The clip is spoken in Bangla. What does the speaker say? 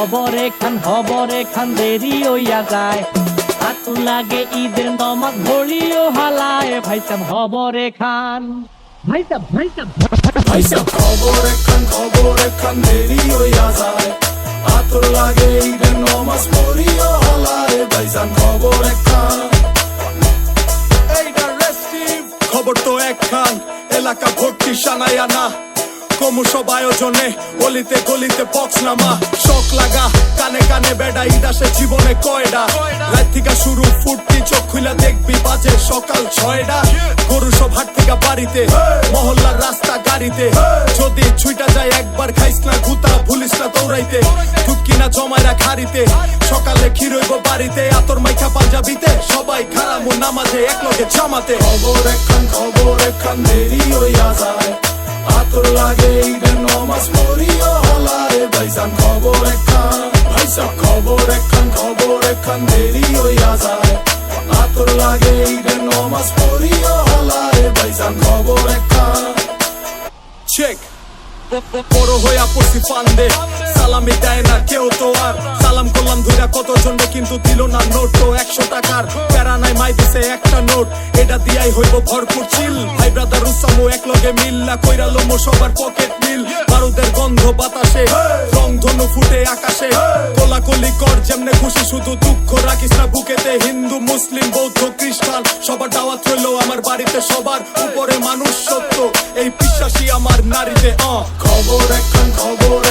খবর এখান খবর এখান দেরি হইয়া যায়। আতু লাগে ঈদের নমাজ ঘড়িও হালায়। ভাইসাব খবর এখান। ভাইসাব ভাইসাব ভাইসা খবর এখান খবর এখান দেরি হইয়া যায়। আতর লাগে ঈদের নমাজ পড়িও হলায়। ভাইসান খবর এখান। এইটা রেস্টিভ খবর তো একখান এলাকা ভর্তি সানায়া না ক্রমশ আয়োজনে অলিতে গলিতে বক্স নামা, শখ লাগা, কানে কানে বেডা ইদাসে জীবনে কয়ডা? রাত থেকে শুরু ফুটতি চোখ খুলা দেখবি, বাজে সকাল ছয়ডা। গরু সব হাট থেকে বাড়িতে, মহল্লার রাস্তা গাড়িতে। যদি ছুইটা যায় একবার খাইস না, গুতা ভুলিস না দৌড়াইতে। ঢুকি না জমাইরা খারিতে সকালে ক্ষীরইব বাড়িতে, আতর মাইখা পাঞ্জাবিতে। সবাই খারামু নামাজে এক লগে জামাতে। খবর একখান খবর একখান, দেরি হইয়া যায়। আতর লাগে ঈদের নমাজ পড়িও হলায় ভাইসান খবর একখান ভাইসা খবর একখান খবর একখান, দেরি হইয়া যায়। আতর লাগে ঈদের নমাজ পড়িও হলায় ভাইসান খবর একখান। চেক বড় হইয়া পড়ছি ফান্দে। সালামি দেয় না কেউ তো আর। সালাম করলাম ধুইরা কত জন্যে কিন্তু দিল না নোট তো একশো টাকার। মাই দিছে একটা নোট। এটা দিয়াই হইব ভরপুর চিল। ভাই ব্রাদার উসামু এক লগে না কইরা লোমো সবার পকেট মিল বারুদের গন্ধ বাতাসে, রং ধনু ফুটে আকাশে। কোলাকুলি কর, যেমনে খুশি শুধু দুঃখ রাখিস না বুকেতে। হিন্দু, মুসলিম, বৌদ্ধ, খ্রিস্টান, সবার দাওয়াত হইল আমার বাড়িতে সবার উপরে মানুষ সত্য এই বিশ্বাসী আমার নারীতে খবর এখন খবর।